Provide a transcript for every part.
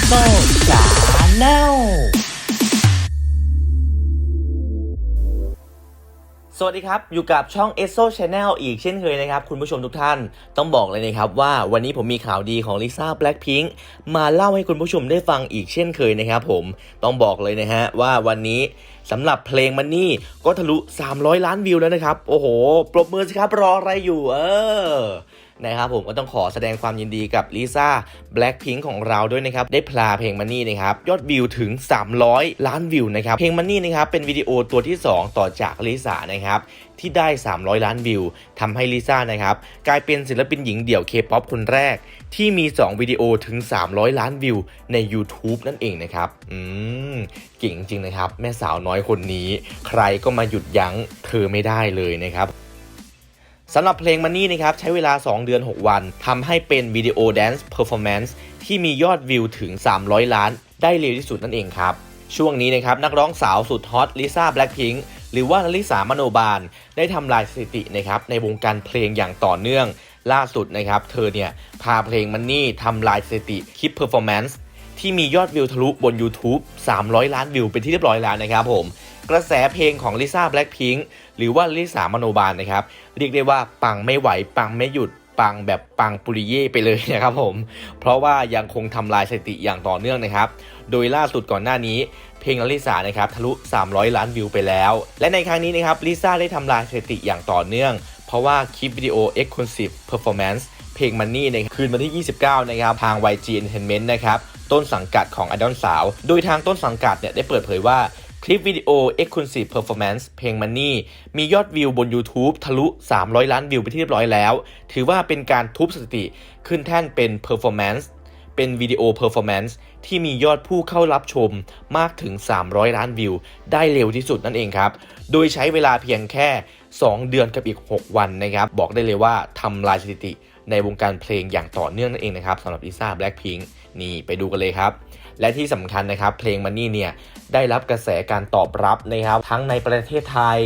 s o Channel สวัสดีครับ อยู่กับช่อง e s o Channel อีกเช่นเคยนะครับ คุณผู้ชมทุกท่านต้องบอกเลยนะครับว่าวันนี้ผมมีข่าวดีของลิซ่า Blackpink มาเล่าให้คุณผู้ชมได้ฟังอีกเช่นเคยนะครับผมต้องบอกเลยนะฮะว่าวันนี้สำหรับเพลงมันนี่ก็ทะลุ 300 ล้านวิวแล้วนะครับ โอ้โห ปรบมือสิครับรออะไรอยู่เออ นะครับผมก็ต้องขอแสดงความยินดีกับลิซ่า Blackpink ของเราด้วยนะครับ ได้พลาเพลงมันนี่นะครับ ยอดวิวถึง 300 ล้านวิวนะครับ เพลงมันนี่นะครับ เป็นวิดีโอตัวที่ 2 ต่อจากลิซ่านะครับที่ได้ 300 ล้านวิวทำให้ลิซ่านะครับ กลายเป็นศิลปินหญิงเดี่ยวเคป๊อปคนแรก ที่มี 2 วิดีโอถึง 300 ล้านวิว ใน YouTube นั่นเองนะครับ อืม เก่งจริงนะครับ แม่สาวน้อยคนนี้ ใครก็มาหยุดยั้งเธอไม่ได้เลยนะครับ สำหรับเพลงมันนี่นะครับใช้เวลา 2 เดือน 6 วันทำให้เป็นวิดีโอแดนซ์เพอร์ฟอร์แมนซ์ที่มียอดวิวถึง 300 ล้าน ได้เร็วที่สุดนั่นเองครับ ช่วงนี้นะครับนักร้องสาวสุดฮอตลิซ่าแบล็คพิงค์หรือว่าลิสามโนบาล ได้ทำลายสถิตินะครับในวงการเพลงอย่างต่อเนื่อง ล่าสุดนะครับเธอเนี่ยพาเพลงมันนี่ทำลายสถิติคลิปเพอร์ฟอร์แมนซ์ที่มียอดวิวทะลุบน YouTube 300 ล้านวิวเป็นที่เรียบร้อยแล้วนะครับผม กระแสเพลงของลิซ่าแบล็คพิงค์หรือว่าลิสามโนบาลนะครับ เรียกได้ว่าปังไม่ไหว ปังไม่หยุดปังแบบปังปุริเย่ไปเลยนะครับผม เพราะว่ายังคงทำลายสถิติอย่างต่อเนื่องนะครับ โดยล่าสุดก่อนหน้านี้ เพลงของลิซ่านะครับทะลุ 300 ล้านวิวไปแล้ว และในครั้งนี้นะครับลิซ่าได้ทำลายสถิติอย่างต่อเนื่อง เพราะว่าคลิปวิดีโอ Exclusive Performance เพลงมันนี่ในคืนวันที่ 29 นะครับทาง YG Entertainment นะครับต้นสังกัดของไอดอนสาว โดยทางต้นสังกัดเนี่ยได้เปิดเผยว่า คลิปวิดีโอ Exclusive Performance เพลงมันนี่มียอดวิวบน YouTube ทะลุ 300 ล้านวิวไปที่เรียบร้อยแล้ว ถือว่าเป็นการทุบสถิติขึ้นแท่นเป็น Performance เป็นวิดีโอ Performance ที่มียอดผู้เข้ารับชมมากถึง 300 ล้านวิว ได้เร็วที่สุดนั่นเองครับ โดยใช้เวลาเพียงแค่ 2 เดือนกับอีก 6 วันนะครับ บอกได้เลยว่าทำลายสถิติในวงการเพลงอย่างต่อเนื่องนั่นเองนะครับสำหรับลิซ่า Blackpink นี่ไปดูกันเลยครับ และที่สำคัญนะครับเพลงมันนี่เนี่ยได้รับกระแสการตอบรับนะครับ ทั้งในประเทศไทย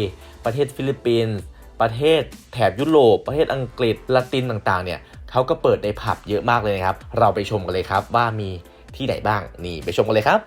ประเทศฟิลิปปินส์ประเทศแถบยุโรป ประเทศอังกฤษละตินต่างๆเนี่ยเขาก็เปิดในผับเยอะมากเลยนะครับ เราไปชมกันเลยครับว่ามีที่ไหนบ้างนี่ไปชมกันเลยครับ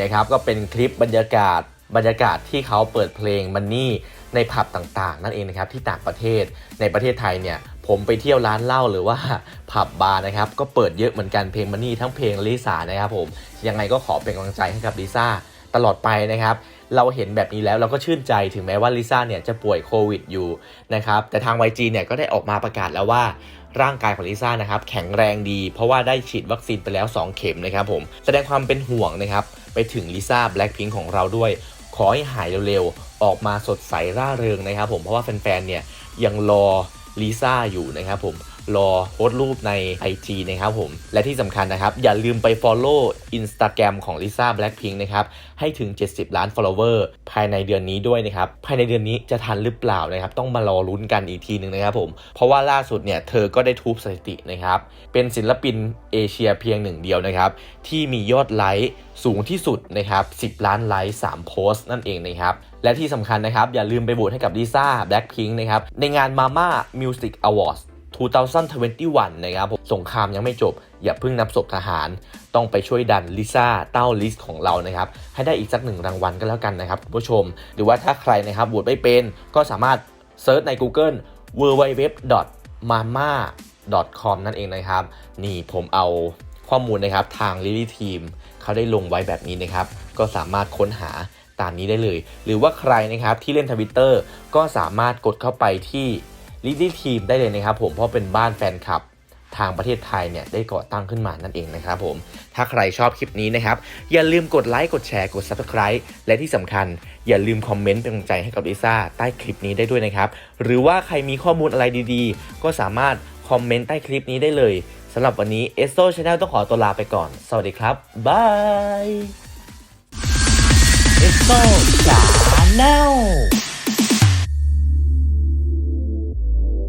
นะครับก็เป็นคลิปบรรยากาศบรรยากาศที่เขาเปิดเพลงมันนี่ในผับต่างๆ นั่นเองนะครับที่ต่างประเทศในประเทศไทยเนี่ยผมไปเที่ยวร้านเหล้าหรือว่าผับบาร์นะครับก็เปิดเยอะเหมือนกันเพลงมันนี่ทั้งเพลงลิซ่านะครับผมยังไงก็ขอเป็นกำลังใจให้กับลิซ่าตลอดไปนะครับเราเห็นแบบนี้แล้วเราก็ชื่นใจถึงแม้ว่าลิซ่าเนี่ยจะป่วยโควิดอยู่นะครับแต่ทาง YG เนี่ยก็ได้ออกมาประกาศแล้วว่า ร่างกายของลิซ่านะครับแข็งแรงดี เพราะว่าได้ฉีดวัคซีนไปแล้ว 2 เข็มนะครับผมแสดงความเป็นห่วงนะครับไปถึงลิซ่าแบล็คพิงของเราด้วย ขอให้หายเร็วๆ ออกมาสดใสร่าเริงนะครับผมเพราะว่าแฟนๆเนี่ยยังรอลิซ่าอยู่นะครับผม รอโพสต์รูปใน IG นะครับผม และที่สำคัญนะครับ อย่าลืมไป Follow Instagram ของลิซ่าแบล็ k พิงนะครับ ให้ถึง 70 ล้าน follower ภายในเดือนนี้ด้วยนะครับ ภายในเดือนนี้จะทันหรือเปล่านะครับ ต้องมารอลุ้นกันอีกทีหนึ่งนะครับผม เพราะว่าล่าสุดเนี่ย เธอก็ได้ทุบสถิตินะครับ เป็นศิลปินเอเชียเพียงหนึ่งเดียวนะครับ ที่มียอดไลค์สูงที่สุดนะครับ 10 ล้านไลค์ 3 โพสต์นั่นเองนะครับ และที่สำคัญนะครับ อย่าลืมไปโหวตให้กับลิซ่าแบล็คพิงค์นะครับ ในงาน Mama Music Awards 2021 นะครับผมสงครามยังไม่จบ อย่าเพิ่งนับศพทหาร ต้องไปช่วยดันลิซ่าเต้าลิสของเรานะครับ ให้ได้อีกสักหนึ่งรางวัลก็แล้วกันนะครับคุณผู้ชม หรือว่าถ้าใครนะครับโหวตไม่เป็นก็สามารถเซิร์ชใน Google www.mama.com นั่นเองนะครับ นี่ผมเอาข้อมูลนะครับทาง Lily Team เขาได้ลงไว้แบบนี้นะครับ ก็สามารถค้นหาตามนี้ได้เลย หรือว่าใครนะครับที่เล่นทวิตเตอร์ก็สามารถกดเข้าไปที่ ลิลี่ทีมได้เลยนะครับผมเพราะเป็นบ้านแฟนคลับทางประเทศไทยเนี่ยได้ก่อตั้งขึ้นมานั่นเองนะครับผม ถ้าใครชอบคลิปนี้นะครับ อย่าลืมกดไลค์กดแชร์กด Subscribe และที่สำคัญ อย่าลืมคอมเมนต์เป็นกำลังใจให้กับลิซ่าใต้คลิปนี้ได้ด้วยนะครับ หรือว่าใครมีข้อมูลอะไรดีๆ ก็สามารถคอมเมนต์ใต้คลิปนี้ได้เลยสำหรับวันนี้ e s o Channel ต้องขอตัวลาไปก่อน สวัสดีครับบาย e s o Channel